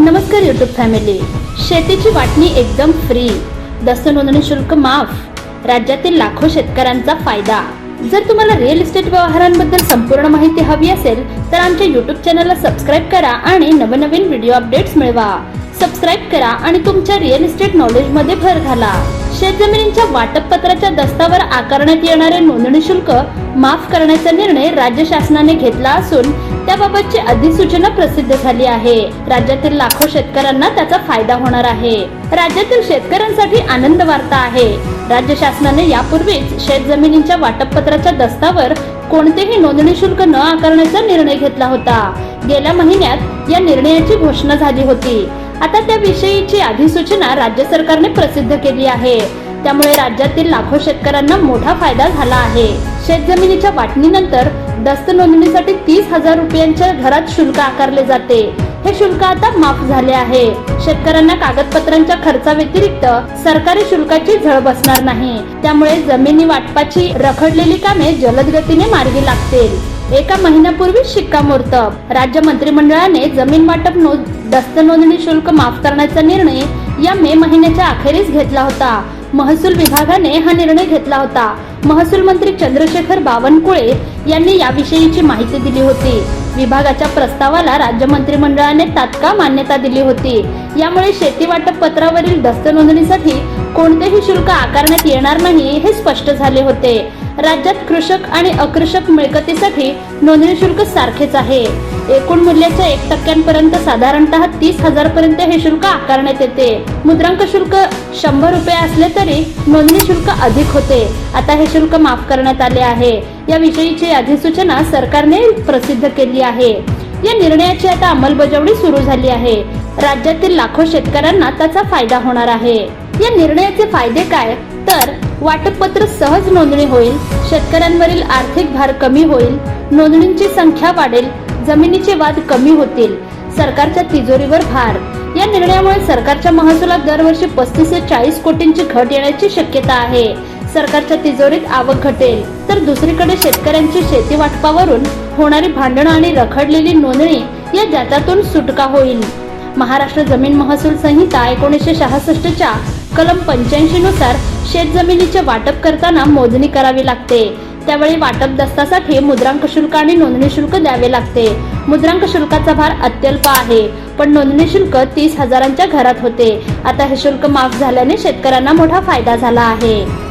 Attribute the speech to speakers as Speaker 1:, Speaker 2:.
Speaker 1: नमस्कार YouTube family शेतीची वाटणी एकदम फ्री दस्त नोंदणी शुल्क माफ. राज्यातील लाखो शेतकऱ्यांचा फायदा. जर तुम्हाला रिअल इस्टेट व्यवहारांबद्दल संपूर्ण माहिती हवी असेल तर आमच्या युट्यूब चॅनलला सबस्क्राईब करा आणि नवनवीन व्हिडिओ अपडेट्स मिळवा. सबस्क्राईब करा आणि तुमच्या रिअल इस्टेट नॉलेजमध्ये भर घाला. शेतजमिनींच्या वाटप पत्राच्या दस्तावर आकारण्यात येणारे नोंदणी शुल्क माफ करण्याचा निर्णय राज्य शासनाने घेतला असून त्याबाबतची अधिसूचना प्रसिद्ध झाली आहे. राज्यातील लाखो शेतकऱ्यांना त्याचा फायदा होणार आहे. राज्यातील शेतकऱ्यांसाठी आनंद वार्ता आहे. राज्य शासनाने यापूर्वीच शेतजमिनींच्या वाटप पत्राच्या दस्तावर कोणतेही नोंदणी शुल्क न आकारण्याचा निर्णय घेतला होता. गेल्या महिन्यात या निर्णयाची घोषणा झाली होती. आता त्याविषयीची अधिसूचना राज्य सरकारने प्रसिद्ध केली आहे. त्यामुळे राज्यातील लाखो शेतकऱ्यांना मोठा फायदा झाला आहे. शेतजमिनीच्या वाटणीनंतर दस्त नोंदणीसाठी तीस हजार रुपयांच्या घरात शुल्क आकारले जाते. हे शुल्क आता माफ झाले आहे. शेतकऱ्यांना कागदपत्रांच्या खर्चाव्यतिरिक्त सरकारी शुल्काची झळ बसणार नाही. त्यामुळे जमिनी वाटपाची रखडलेली कामे जलद गतीने मार्गी लागतील. एका महिन्यापूर्वी शिक्कामोर्तब. राज्य मंत्रिमंडळाने जमीन वाटप नो दस्त नोंदणी शुल्क माफ करण्याचा निर्णय या मे महिन्याच्या अखेरीस घेतला होता. महसूल विभागाने हा निर्णय घेतला होता. महसूल मंत्री चंद्रशेखर बावनकुळे यांनी याविषयीची माहिती दिली होती. विभागाच्या प्रस्तावाला राज्य मंत्रिमंडळाने तात्काळ मान्यता दिली होती. यामुळे शेती वाटप पत्रावरील दस्त नोंदणीसाठी कोणतेही शुल्क आकारण्यात येणार नाही हे स्पष्ट झाले होते. राज्यात कृषक आणि अकृषक मिळकतीसाठी नोंदणी शुल्क सारखेच आहे. एकूण मूल्याच्या एक टक्क्यांपर्यंत साधारणतः तीस हजार पर्यंत हे शुल्क आकारण्यात येते. मुद्रांक शुल्क शंभर रुपये असले तरी नोंदणी शुल्क अधिक होते. आता हे शुल्क माफ करण्यात आले आहे. याविषयीची अधिसूचना सरकारने प्रसिद्ध केली आहे. या निर्णयाची आता अंमलबजावणी सुरू झाली आहे. राज्यातील लाखो शेतकऱ्यांना त्याचा फायदा होणार आहे. या निर्णयाचे फायदे काय? तर वाटपपत्र सहज नोंदणी होईल शेतकऱ्यांवरील आर्थिक भार कमी होईल नोंदणींची संख्या वाढेल जमिनीचे वाद कमी होतील सरकारच्या तिजोरीवर भार. या निर्णयामुळे सरकारच्या महसुलात दरवर्षी पस्तीस ते चाळीस कोटींची घट येण्याची शक्यता आहे. सरकारच्या तिजोरीत आवक घटेल तर दुसरीकडे शेतकऱ्यांची शेती वाटपावरून होणारी भांडणं आणि रखडलेली नोंदणी या जात्यातून सुटका होईल. महाराष्ट्र जमीन महसूल संहिता एकोणीसशे सहासष्टच्या कलम पंच्याऐंशी नुसार शेतजमिनीचे वाटप करताना मोजणी करावी लागते. त्यावेळी वाटप दस्तासाठी मुद्रांक शुल्क आणि नोंदणी शुल्क द्यावे लागते. मुद्रांक शुल्काचा भार अत्यल्प आहे पण नोंदणी शुल्क तीस हजारांच्या घरात होते. आता हे शुल्क माफ झाल्याने शेतकऱ्यांना मोठा फायदा झाला आहे.